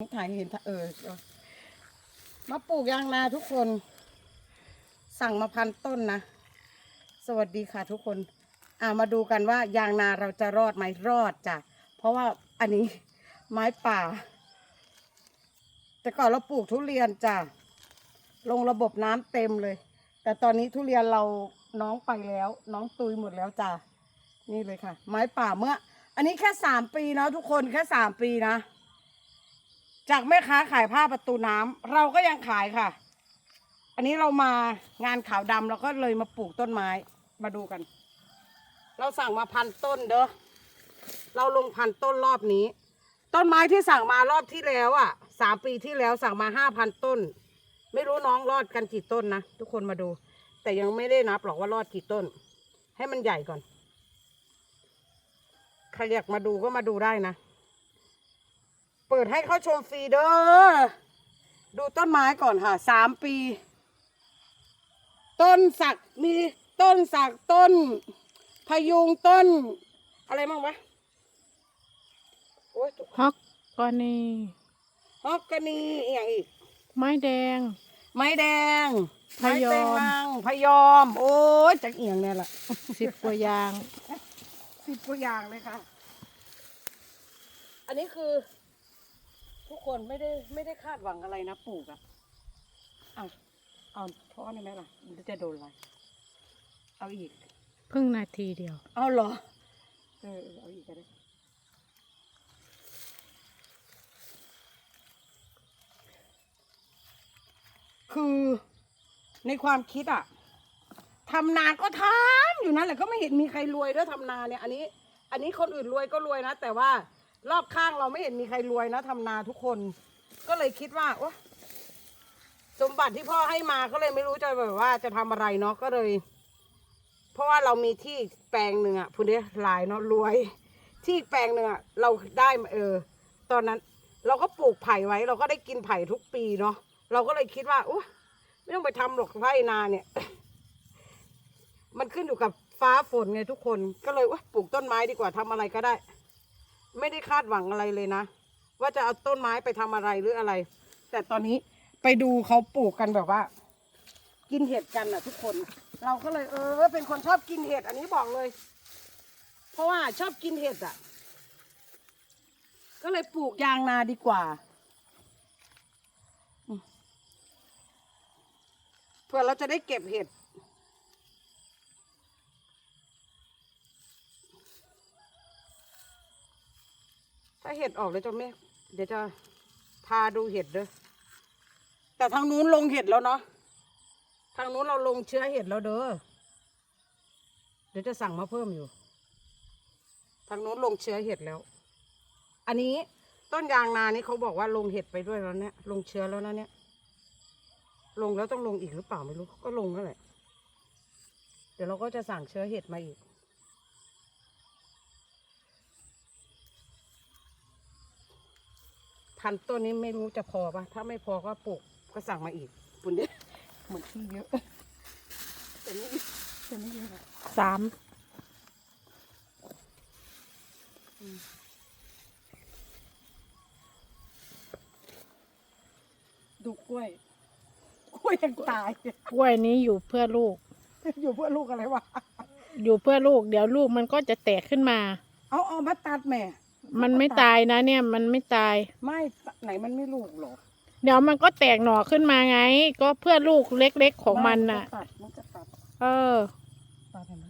ถ่ายเห็นเออมาปลูกยางนาทุกคน สั่งมาพันต้นนะ สวัสดีค่ะทุกคน อ่ามาดูกันว่ายางนาเราจะรอดไหมรอดจ้ะเพราะว่าอันนี้ไม้ป่า แต่ก่อนเราปลูกทุเรียนจ้ะลงระบบน้ำเต็มเลย แต่ตอนนี้ทุเรียนเราน้องไปแล้ว น้องตุยหมดแล้วจ้ะนี่เลยค่ะ ไม้ป่าเมื่อ อันนี้แค่สามปีเนาะทุกคนแค่สามปีนะ จากแม่ค้าขายผ้าประตูน้ำเราก็ยังขายค่ะ อันนี้เรามางานขาวดำเราก็เลยมาปลูกต้นไม้มาดูกัน เราสั่งมาพันต้นเด้อเราลงพันต้นรอบนี้ ต้นไม้ที่สั่งมารอบที่แล้วอะสามปีที่แล้วสั่งมาห้าพันต้น ไม่รู้น้องรอดกันกี่ต้นนะทุกคนมาดู แต่ยังไม่ได้นับหรอกว่ารอดกี่ต้น ให้มันใหญ่ก่อนใครอยากมาดูก็มาดูได้นะ เปิดให้เขาชมฟรีเด้อ ดูต้นไม้ก่อนค่ะสามปี ต้นสักมีต้นสักต้น พยุงต้น อะไรบ้างวะโอ้ยฮอกกอนีฮอกกานีอหย่างอีก ไม้แดง ไม้แดงพะยอมไม้แตงลังพะยอม โอ้ยจากเอียงเนี่ยแหละสิบกว่าอยางสิบกว่าอย่างเลยค่ะ อันนี้คือ ทุกคนไม่ได้ไม่ได้คาดหวังอะไรนะปลูกอะเอาเอาท่อนี่ไหมล่ะมันจะโดนอะไรเอาอีก เพิ่งนาทีเดียว เอาเหรอเออเออเอาอีกก็ได้คือในความคิดอะทำนาก็ทำอยู่นั่นแหละก็ไม่เห็นมีใครรวยด้วยทำนาเนี่ย อันนี้ อันนี้คนอื่นรวยก็รวยนะ แต่ว่า รอบข้างเราไม่เห็นมีใครรวยนะทำนาทุกคน ก็เลยคิดว่าโอ้สมบัติที่พ่อให้มาก็เลยไม่รู้จะแบบว่าจะทำอะไรเนาะก็เลย เพราะว่าเรามีที่แปลงหนึ่งอะพูดนี้หลายเนาะรวย ที่แปลงหนึ่งอะเราได้มาเออ ตอนนั้นเราก็ปลูกไผ่ไว้ เราก็ได้กินไผ่ทุกปีเนาะเราก็เลยคิดว่าโอ้ไม่ต้องไปทำหรอกไร่นาเนี่ย มันขึ้นอยู่กับฟ้าฝนไงทุกคนก็เลยว่าปลูกต้นไม้ดีกว่าทำอะไรก็ได้ ไม่ได้คาดหวังอะไรเลยนะ ว่าจะเอาต้นไม้ไปทำอะไรหรืออะไร แต่ตอนนี้ไปดูเขาปลูกกันแบบว่า กินเห็ดกันอะ ทุกคน เราก็เลยเออ เป็นคนชอบกินเห็ดอันนี้บอกเลย เพราะว่าชอบกินเห็ดอะ ก็เลยปลูกยางนาดีกว่าเพื่อเราจะได้เก็บเห็ด ถ้าเห็ดออกเดี๋ยวจะไม่เดี๋ยวจะพาดูเห็ดเด้อแต่ทางนู้นลงเห็ดแล้วเนาะทางนู้นเราลงเชื้อเห็ดแล้วเด้อเดี๋ยวจะสั่งมาเพิ่มอยู่ ทางนู้นลงเชื้อเห็ดแล้ว อันนี้ต้นยางนานี่เขาบอกว่าลงเห็ดไปด้วยแล้วเนี่ยลงเชื้อแล้วนะเนี่ยลงแล้วต้องลงอีกหรือเปล่าไม่รู้ก็ลงนั่นแหละเดี๋ยวเราก็จะสั่งเชื้อเห็ดมาอีก พันต้นนี้ไม่รู้จะพอปะถ้าไม่พอก็ปลูกก็สั่งมาอีกคุณเนี่ยเหมือนที่เยอะแต่นี่แต่นี่เยอะอะสามดูกล้วย กล้วยยังตาย กล้วยนี้อยู่เพื่อลูก อยู่เพื่อลูกอะไรวะ อยู่เพื่อลูก เดี๋ยวลูกมันก็จะแตกขึ้นมา เอาเอามาตัดแม่ มันไม่ตายนะเนี่ย มันไม่ตาย ไม่ไหนมันไม่ลูกหรอเดี๋ยวมันก็แตกหน่อขึ้นมาไง ก็เพื่อลูกเล็กๆของมันน่ะ ตัดมันจะตัดเออ ตัดเห็นไหม